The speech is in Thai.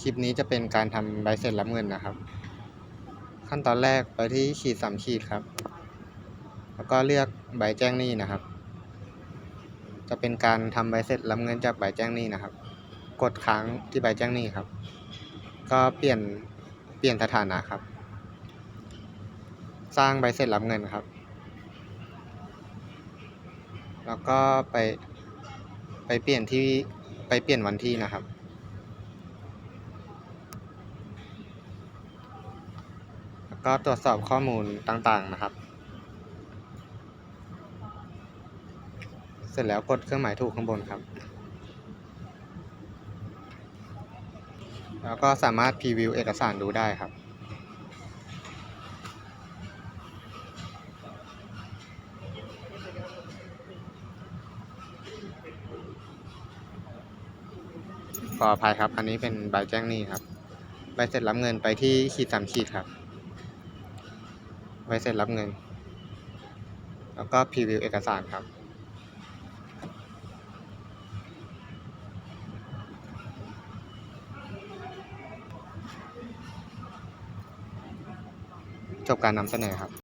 คลิปนี้จะเป็นการทำใบเสร็จรับเงินนะครับ ขั้นตอนแรกไปที่ขีดสามขีดครับ แล้วก็เลือกใบแจ้งหนี้นะครับ จะเป็นการทำใบเสร็จรับเงินจากใบแจ้งหนี้นะครับ กดค้างที่ใบแจ้งหนี้ครับ ก็เปลี่ยนเปลี่ยนสถานะครับ สร้างใบเสร็จรับเงินครับ แล้วก็ไปไปเปลี่ยนที่ไปเปลี่ยนวันที่นะครับ แล้ว ก็ตรวจสอบข้อมูลต่างๆนะครับ เสร็จแล้วกดเครื่องหมายถูกข้างบนครับ แล้วก็สามารถพรีวิวเอกสารดูได้ครับขออภัยครับ อันนี้เป็นใบแจ้งหนี้ครับ ใบเสร็จรับเงินไปที่ขีดสามขีดครับ ไว้เซ็นรับเงิน แล้วก็พรีวิวเอกสารครับ จบการนำเสนอครับ